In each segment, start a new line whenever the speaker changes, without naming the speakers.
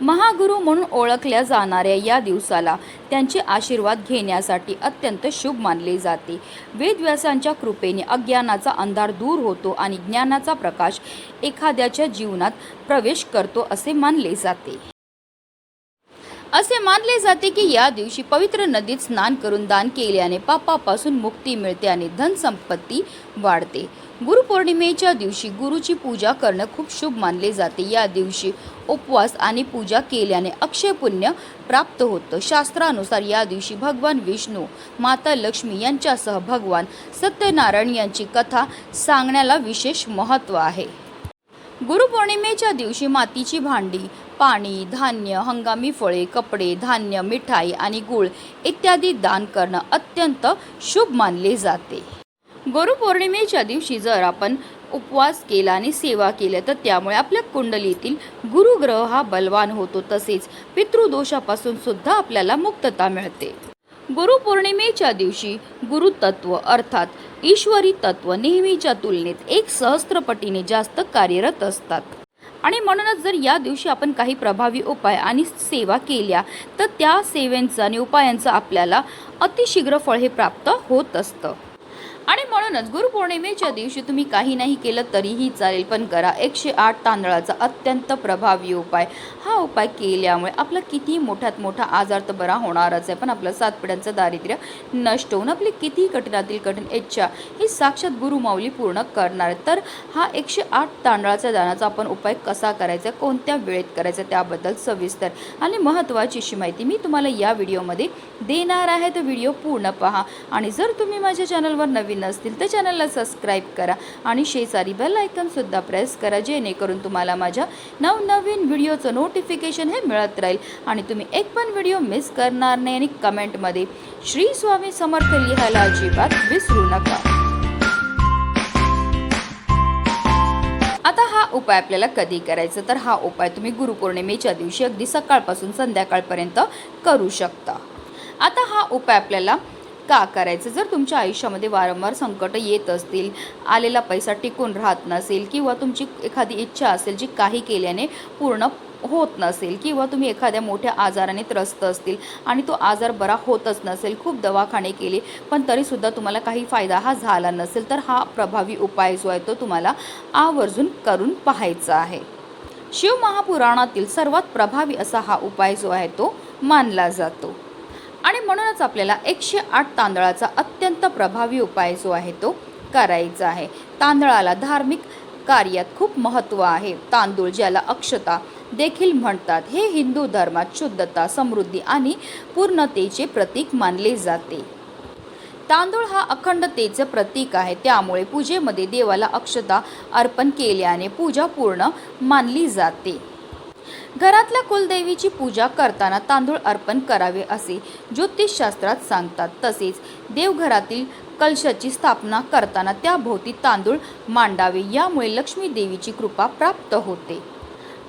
महागुरु म्हणून ओळखल्या जाणाऱ्या या दिवसाला त्यांचे आशीर्वाद घेण्यासाठी अत्यंत शुभ मानले जाते. वेदव्यासांच्या कृपेने अज्ञानाचा अंधार दूर होतो आणि ज्ञानाचा प्रकाश एखाद्याच्या जीवनात प्रवेश करतो असे मानले जाते. असे मानले जाते की या दिवशी पवित्र नदीत स्नान करून दान केल्याने पापापासून मुक्ती मिळते आणि धनसंपत्ती वाढते. गुरुपौर्णिमेच्या दिवशी गुरुची पूजा करणं खूप शुभ मानले जाते. या दिवशी उपवास आणि पूजा केल्याने अक्षय पुण्य प्राप्त होतं. शास्त्रानुसार या दिवशी भगवान विष्णू माता लक्ष्मी यांच्यासह भगवान सत्यनारायण यांची कथा सांगण्याला विशेष महत्त्व आहे. गुरुपौर्णिमेच्या दिवशी मातीची भांडी पाणी धान्य हंगामी फळे कपडे धान्य मिठाई आणि गूळ इत्यादी दान करणं अत्यंत शुभ मानले जाते. गुरुपौर्णिमेच्या दिवशी जर आपण उपवास केला आणि सेवा केल्या तर त्यामुळे आपल्या कुंडलीतील गुरुग्रह हा बलवान होतो. तसेच पितृदोषापासून सुद्धा आपल्याला मुक्तता मिळते. गुरुपौर्णिमेच्या दिवशी गुरुतत्व अर्थात ईश्वरी तत्व नेहमीच्या तुलनेत एक सहस्त्रपटीने जास्त कार्यरत असतात. आणि म्हणूनच जर या दिवशी आपण काही प्रभावी उपाय आणि सेवा केल्या तर त्या सेवेंचं आणि उपायांचं आपल्याला अतिशीघ्र फळ हे प्राप्त होत असतं. आणि म्हणूनच गुरुपौर्णिमेच्या दिवशी तुम्ही काही नाही केलं तरीही चालेल पण करा. एकशे आठ तांदळाचा अत्यंत प्रभावी उपाय. हा उपाय केल्यामुळे आपला किती मोठ्यात मोठा आजार तर बरा होणारच आहे पण आपलं सात पिढ्यांचं दारिद्र्य नष्ट होऊन आपली किती कठीणातील कठीण इच्छा ही साक्षात गुरुमाऊली पूर्ण करणार आहे. तर हा एकशे आठ तांदळाच्या दानाचा आपण उपाय कसा करायचा कोणत्या वेळेत करायचा त्याबद्दल सविस्तर आणि महत्त्वाची अशी माहिती मी तुम्हाला या व्हिडिओमध्ये देणार आहे. तर व्हिडिओ पूर्ण पहा. आणि जर तुम्ही माझ्या चॅनलवर नवीन नसतील तर चॅनलला सबस्क्राईब करा आणि शेजारी बेल आयकनसुद्धा प्रेस करा जेणेकरून तुम्हाला माझ्या नवनवीन व्हिडिओचं नोटिफिकेशन हे मिळत राहील. आणि तुम्ही एक पण व्हिडिओ मिस करणार नाही आणि कमेंटमध्ये श्री स्वामी समर्थ लिहायला अजिबात विसरू नका. आता हा उपाय आपल्याला कधी करायचा? तर हा उपाय तुम्ही गुरुपौर्णिमेच्या दिवशी अगदी सकाळपासून संध्याकाळपर्यंत करू शकता. आता हा उपाय आपल्याला का करायचं? जर तुमच्या आयुष्यामध्ये वारंवार संकट येत असतील आलेला पैसा टिकून राहत नसेल किंवा तुमची एखादी इच्छा असेल जी काही केल्याने पूर्ण होत नसेल किंवा तुम्ही एखाद्या मोठ्या आजाराने त्रस्त असतील आणि तो आजार बरा होतच नसेल खूप दवाखाने केले पण तरीसुद्धा तुम्हाला काही फायदा हा झाला नसेल तर हा प्रभावी उपाय जो आहे तो तुम्हाला आवर्जून करून पाहायचा आहे. शिवमहापुराणातील सर्वात प्रभावी असा हा उपाय जो आहे तो मानला जातो. आणि म्हणूनच आपल्याला एकशे आठ तांदळाचा अत्यंत प्रभावी उपाय जो आहे तो करायचा आहे. तांदळाला धार्मिक कार्यात खूप महत्त्व आहे. तांदूळ ज्याला अक्षता देखील म्हणतात हे हिंदू धर्मात शुद्धता समृद्धी आणि पूर्णतेचे प्रतीक मानले जाते. तांदूळ हा अखंडतेचं प्रतीक आहे. त्यामुळे पूजेमध्ये देवाला अक्षता अर्पण केल्याने पूजा पूर्ण मानली जाते. घरातल्या कुलदेवीची पूजा करताना तांदूळ अर्पण करावे असे ज्योतिषशास्त्रात सांगतात. तसेच देवघरातील कलशाची स्थापना करताना त्याभोवती तांदूळ मांडावे यामुळे लक्ष्मी देवीची कृपा प्राप्त होते.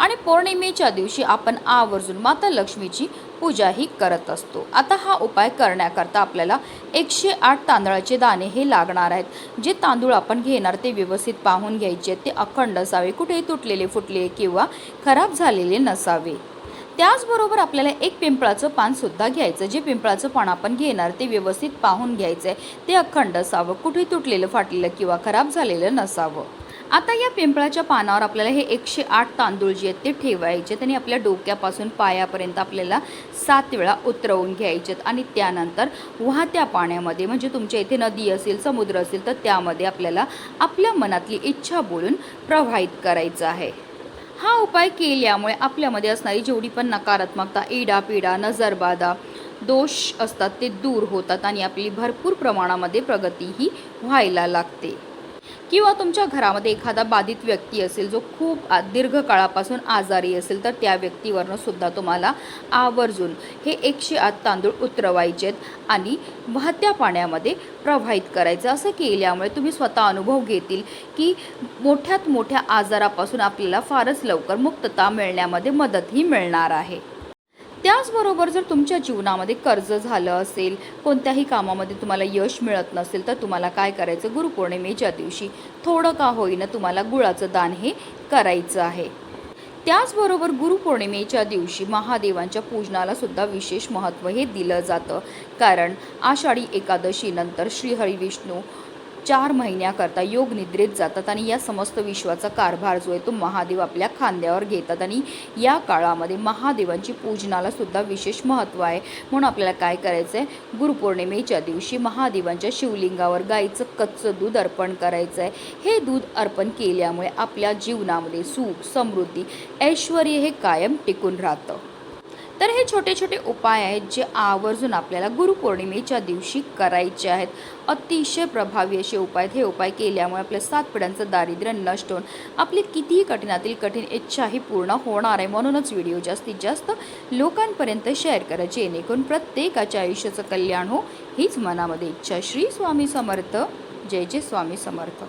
आणि पौर्णिमेच्या दिवशी आपण आवर्जून माता लक्ष्मीची पूजाही करत असतो. आता हा उपाय करण्याकरता आपल्याला एकशे आठ तांदळाचे दाणे हे लागणार आहेत. जे तांदूळ आपण घेणार ते व्यवस्थित पाहून घ्यायचे ते अखंड असावे कुठेही तुटलेले फुटले किंवा खराब झालेले नसावे. त्याचबरोबर आपल्याला एक पिंपळाचं पानसुद्धा घ्यायचं. जे पिंपळाचं पान आपण घेणार ते व्यवस्थित पाहून घ्यायचं आहे ते अखंड असावं कुठे तुटलेलं फाटलेलं किंवा खराब झालेलं नसावं. आता या पिंपळाच्या पानावर आपल्याला हे एकशे आठ तांदूळ जे आहेत ते ठेवायचे आहेत आणि आपल्या डोक्यापासून पायापर्यंत आपल्याला सात वेळा उतरवून घ्यायचे आहेत. आणि त्यानंतर वाहत्या पाण्यामध्ये म्हणजे तुमच्या इथे नदी असेल समुद्र असेल तर त्यामध्ये आपल्याला आपल्या मनातली इच्छा बोलून प्रवाहित करायचं आहे. हा उपाय केल्यामुळे आपल्यामध्ये असणारी जेवढी पण नकारात्मकता इडापिडा नजरबाधा दोष असतात ते दूर होतात आणि आपली भरपूर प्रमाणामध्ये प्रगतीही व्हायला लागते. किंवा तुमच्या घरामध्ये एखादा बाधित व्यक्ती असेल जो खूप दीर्घकाळापासून आजारी असेल तर त्या व्यक्तीवरनं सुद्धा तुम्हाला आवर्जून हे एकशे आठ तांदूळ उतरवायचेत आणि वाहत्या पाण्यामध्ये प्रवाहित करायचं. असं केल्यामुळे तुम्ही स्वतः अनुभव घेतील की मोठ्यात मोठ्या आजारापासून आपल्याला फारच लवकर मुक्तता मिळण्यामध्ये मदतही मिळणार आहे. त्याचबरोबर जर तुमच्या जीवनामध्ये कर्ज झालं असेल कोणत्याही कामामध्ये तुम्हाला यश मिळत नसेल तर तुम्हाला काय करायचं? गुरुपौर्णिमेच्या दिवशी थोडं का होईना तुम्हाला गुळाचं दान हे करायचं आहे. त्याचबरोबर गुरुपौर्णिमेच्या दिवशी महादेवांच्या पूजनाला सुद्धा विशेष महत्त्व हे दिलं जातं. कारण आषाढी एकादशीनंतर श्रीहरी विष्णू चार महिन्याकरता योग निद्रेत जातात आणि या समस्त विश्वाचा कारभार जो आहे तो महादेव आपल्या खांद्यावर घेतात. आणि या काळामध्ये महादेवांची पूजनाला सुद्धा विशेष महत्त्व आहे. म्हणून आपल्याला काय करायचं आहे गुरुपौर्णिमेच्या दिवशी महादेवांच्या शिवलिंगावर गाईचं कच्चं दूध अर्पण करायचं आहे हे दूध अर्पण केल्यामुळे आपल्या जीवनामध्ये सुख समृद्धी ऐश्वर हे कायम टिकून राहतं. तर हे छोटे छोटे उपाय आहेत जे आवर्जून आपल्याला गुरुपौर्णिमेच्या दिवशी करायचे आहेत. अतिशय प्रभावी असे उपाय आहेत. हे उपाय केल्यामुळे आपल्या सात पिढ्यांचं दारिद्र्य नष्ट होऊन आपली कितीही कठीणातील कठीण इच्छाही पूर्ण होणार आहे. म्हणूनच व्हिडिओ जास्तीत जास्त लोकांपर्यंत शेअर करा जेणेकरून प्रत्येकाच्या आयुष्याचं कल्याण हो हीच मनामध्ये इच्छा. श्री स्वामी समर्थ. जय जय स्वामी समर्थ.